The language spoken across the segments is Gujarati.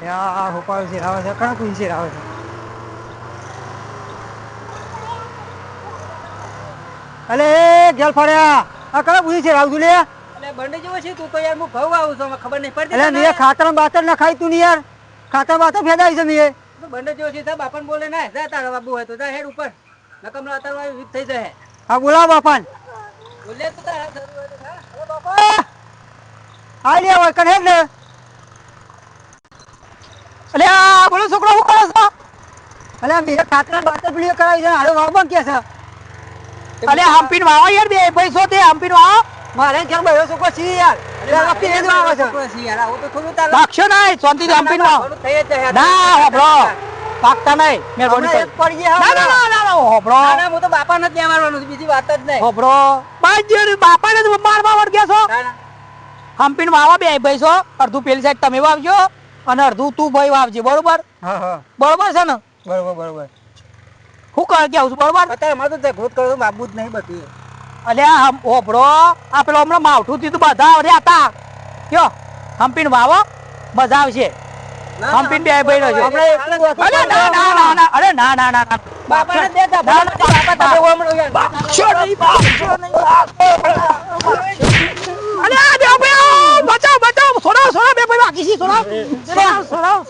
લે આ હોપાળ છે કણા કોઈ શેરાવે છે? અલે ગેલ ફર્યા આ કણા કોઈ શેરાવ છું લે? એટલે બંડે જેવો છે તું તો યાર હું ઘઉં આવું છું ખબર નહીં પડતી અલે ખાતર બાતર ના ખાઈ તું ને યાર. ખાતર બાતર ફેદાઈ છે નીએ બંડે જેવો છે તારા બાપાને બોલે ના જા તારા બાબુ હોય તો જા હેડ ઉપર. નકમનો અત્યારે યુદ્ધ થઈ જાય હા બોલાવ બાપાન. બોલે તો તારા થતું હોય તો જા. બાપા. આ લે હેડ ને અલે આ બોલો છોકરો શું કરો છો? અલે મેરે ખાતર બાતર પીડીઓ કરાવી છે હાડો વાવવા કે છે. અલે હમ્પીન વાવો યાર બે પૈસો તે હમ્પીન વાવો. મારે ક્યાં બયો છોકરો છે યાર. વાવે છે. વાવો. બાપા નથી મારવાનું બીજી વાત જ નહીં. બાપા ને મારવા વળ ગયા છો? ના, ના. હમ્પીન વાવો બે પૈસો અડધું પેલી સાઈડ તમે વાવજો. અને અડધું તું ભાઈ વાવજે બરોબર? બરોબર છે ને? બરોબર બરોબર. હું કર કે આવું છું બરોબર? અત્યારે મારે તો જ કર્યો બાબુ જ નહીં બધું અલ્યા હોબળો આ પેલો હમણાં માવઠું થયું બધા રહ્યા હતા. કયો? હમ્પીન વાવો. મજા આવશે. હમ્પીન બે ભાઈ રહ્યો અરે ના ના ના ના અરે ના ના ના ના. જા, ના, ના, બાપા. તમે ઓમણો યાર. બાપશો નહીં, બાપશો નહીં. અરે આ બે ભાઈ બચાવ બચાવ સોરાવ સોરાવ બે ભાઈ બાકી છે સોરાવ સોરાવ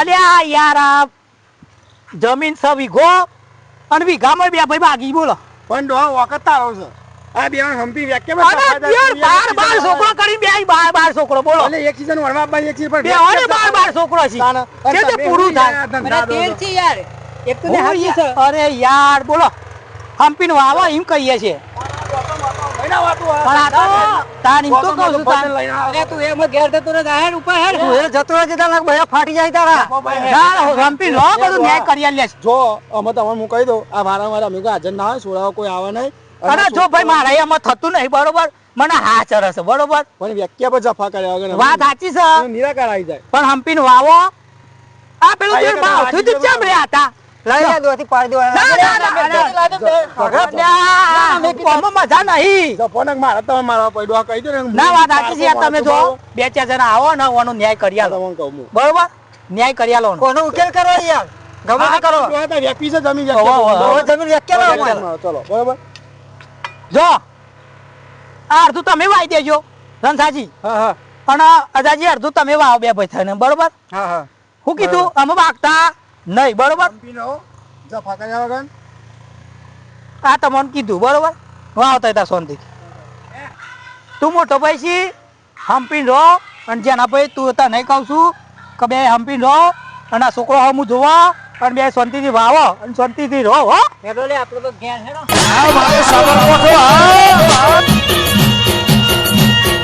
અલ્યા યાર આ જમીન સ વીઘો અને વીઘામાં બે ભાઈ બાકી બોલો. પણ ડો વખત આવો છે. આ બે હંપી વ્યાખ્યા માં યાર બાર બાર છોકરો કરી બે બાર બાર છોકરો બોલો. એટલે એક સીઝન વણવા આપવાની એક સીઝન બે હોય બાર બાર છોકરો છે. કે તે પૂરું થાય. મને તેર છે યાર. એક તો છે. યાર, અરે યાર બોલો. હમ્પીન આવો એમ કહીએ છીએ. ફાટી જાય તારા. ના ના, લો બધું ન્યાય કરી આલે જો અમે તમને હું કહી દઉં આ વારંવાર અમે હાજર ના હોય સોડાવા કોઈ આવે નહીં. અરે જો ભાઈ મારા એમાં થતું નહીં બરોબર? મને હા ચરસ બરોબર? પણ વ્યાખ્યા પર જફા કર્યા વગર વાત સાચી છે. નિરાકાર આવી જાય. પણ હમ્પીન વાવો. આ પેલું થયું ચમ રહ્યા હતા? લઈ લે દોથી પાડી દેવાના. ના, ના, ના, ના. ના, મજા નહીં જફોનક મારા તમે મારવા પડ્યો આ કહી દો ને ના વાત સાચી છે તમે જો બે ચાર જણા આવો ને ઓનો ન્યાય કરી આલો તમને કહું બરોબર ન્યાય કરી આલો કોનો ઉકેલ કરો યાર ગમે તે કરો તો વ્યાપી છે જમીન ઓહો, ઓહો. વ્યાખ્યા હવે જમીન વ્યાખ્યા લાવો ચલો બરોબર જો આ અડધું તમે વાઈ દેજો રણસાજી હા હા અને અજાજી અડધું તમે વાવો બે ભાઈ થઈને બરોબર હા હા હું કીધું અમે વાગતા નહીં બરોબર? આ તમને કીધું બરોબર? વાવતા હતા શાંતિ તું મોટો ભાઈ છી? હમ્પીન રહો. અને જેના ભાઈ તું હતા નહીં કહું છું કે બે હમ્પીન રહો. અને આ છોકરો હું જોવા. અને બે શાંતિથી વાવો. અને શાંતિથી રહો હો. હેડો લે આપણે તો જ્ઞાન હેડો મારો સાબર